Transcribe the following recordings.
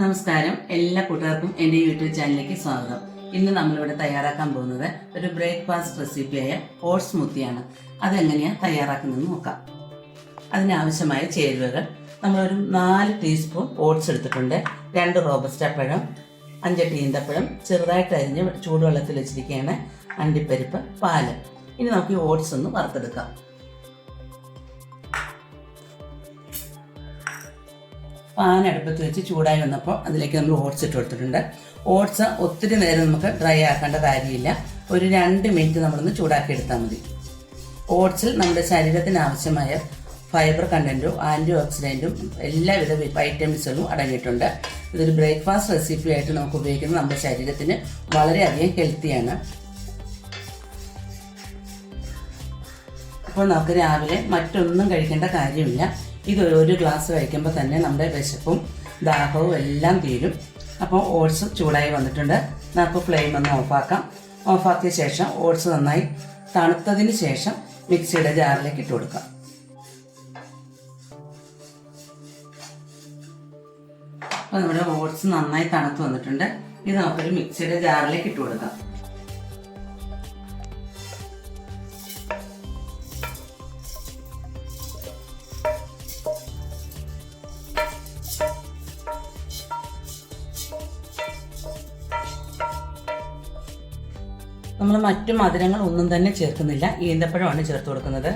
നമസ്കാരം. എല്ലാ കൂട്ടുകാർക്കും എന്റെ യൂട്യൂബ് ചാനലിലേക്ക് സ്വാഗതം. ഇന്ന് നമ്മളിവിടെ തയ്യാറാക്കാൻ പോകുന്നത് ഒരു ബ്രേക്ക്ഫാസ്റ്റ് റെസിപ്പിയായ ഓട്സ് മുത്തിയാണ്. അതെങ്ങനെയാണ് തയ്യാറാക്കുന്നതെന്ന് നോക്കാം. അതിനാവശ്യമായ ചേരുവകൾ. നമ്മളൊരു നാല് ടീസ്പൂൺ ഓട്സ് എടുത്തിട്ടുണ്ട്. രണ്ട് റോബസ്റ്റ പഴം അഞ്ച് ഈന്തപ്പഴം ചെറുതായിട്ട് അരിഞ്ഞ് ചൂടുവെള്ളത്തിൽ വെച്ചിരിക്കുകയാണ് അണ്ടിപ്പരിപ്പ് പാൽ. ഇനി നമുക്ക് ഈ ഓട്സ് ഒന്ന് വറുത്തെടുക്കാം. പാൻ അടുപ്പത്ത് വെച്ച് ചൂടായി വന്നപ്പോൾ അതിലേക്ക് നമ്മൾ ഓട്സ് ഇട്ട് കൊടുത്തിട്ടുണ്ട്. ഓട്സ് ഒത്തിരി നേരം നമുക്ക് ഡ്രൈ ആക്കേണ്ട കാര്യമില്ല. ഒരു രണ്ട് മിനിറ്റ് നമ്മളൊന്ന് ചൂടാക്കി എടുത്താൽ മതി. ഓട്സിൽ നമ്മുടെ ശരീരത്തിന് ആവശ്യമായ ഫൈബർ കണ്ടന്റും ആന്റി ഓക്സിഡന്റും എല്ലാവിധ വൈറ്റമിൻസുകളും അടങ്ങിയിട്ടുണ്ട്. ഇതൊരു ബ്രേക്ക്ഫാസ്റ്റ് റെസിപ്പി ആയിട്ട് നമുക്ക് ഉപയോഗിക്കുന്നത് നമ്മുടെ ശരീരത്തിന് വളരെയധികം ഹെൽത്തിയാണ്. അപ്പോൾ നമുക്ക് രാവിലെ മറ്റൊന്നും കഴിക്കേണ്ട കാര്യമില്ല. ഇത് ഒരു ഗ്ലാസ് കഴിക്കുമ്പോൾ തന്നെ നമ്മുടെ വിശപ്പും ദാഹവും എല്ലാം തീരും. അപ്പോൾ ഓട്സ് ചൂടായി വന്നിട്ടുണ്ട്. നമുക്ക് ഫ്ലെയിം ഒന്ന് ഓഫാക്കാം. ഓഫാക്കിയ ശേഷം ഓട്സ് നന്നായി തണുത്തതിന് ശേഷം മിക്സിയുടെ ജാറിലേക്ക് ഇട്ട് കൊടുക്കാം. അപ്പോൾ നമ്മുടെ ഓട്സ് നന്നായി തണുത്ത് വന്നിട്ടുണ്ട്. ഇത് നമുക്കൊരു മിക്സിയുടെ ജാറിലേക്ക് ഇട്ട് കൊടുക്കാം. നമ്മൾ മറ്റു മധുരങ്ങൾ ഒന്നും തന്നെ ചേർക്കുന്നില്ല. ഈന്തപ്പഴമാണ് ചേർത്ത് കൊടുക്കുന്നത്.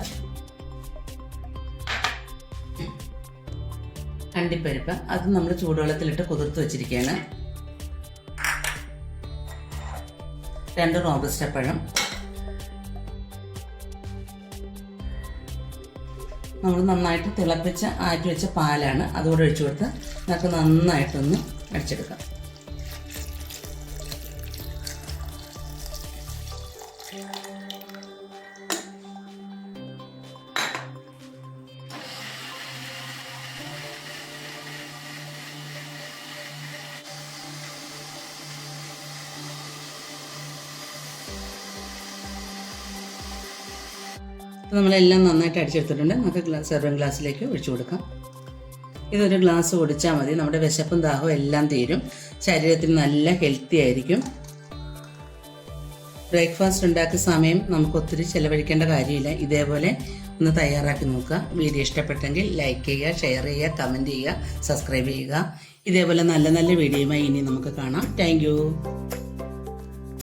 അണ്ടിപ്പരിപ്പ് അത് നമ്മൾ ചൂടുവെള്ളത്തിലിട്ട് കുതിർത്ത് വെച്ചിരിക്കുകയാണ്. രണ്ട് റോബസ്റ്റ പഴം. നമ്മൾ നന്നായിട്ട് തിളപ്പിച്ച് ആറ്റി വെച്ച പാലാണ് അതുകൂടെ ഒഴിച്ചു കൊടുത്ത് നമുക്ക് നന്നായിട്ടൊന്ന് അടിച്ചെടുക്കാം. അപ്പോൾ നമ്മളെല്ലാം നന്നായിട്ട് അടിച്ചെടുത്തിട്ടുണ്ട്. നമുക്ക് സെർവിങ് ഗ്ലാസ്സിലേക്ക് ഒഴിച്ചു കൊടുക്കാം. ഇതൊരു ഗ്ലാസ് കുടിച്ചാൽ മതി. നമ്മുടെ വിശപ്പും ദാഹവും എല്ലാം തീരും. ശരീരത്തിന് നല്ല ഹെൽത്തി ആയിരിക്കും. ബ്രേക്ക്ഫാസ്റ്റ് ഉണ്ടാക്കിയ സമയം നമുക്ക് ഒത്തിരി ചിലവഴിക്കേണ്ട കാര്യമില്ല. ഇതേപോലെ ഒന്ന് തയ്യാറാക്കി നോക്കുക. വീഡിയോ ഇഷ്ടപ്പെട്ടെങ്കിൽ ലൈക്ക് ചെയ്യുക ഷെയർ ചെയ്യുക കമന്റ് ചെയ്യുക സബ്സ്ക്രൈബ് ചെയ്യുക. ഇതേപോലെ നല്ല നല്ല വീഡിയോയുമായി ഇനി നമുക്ക് കാണാം. താങ്ക്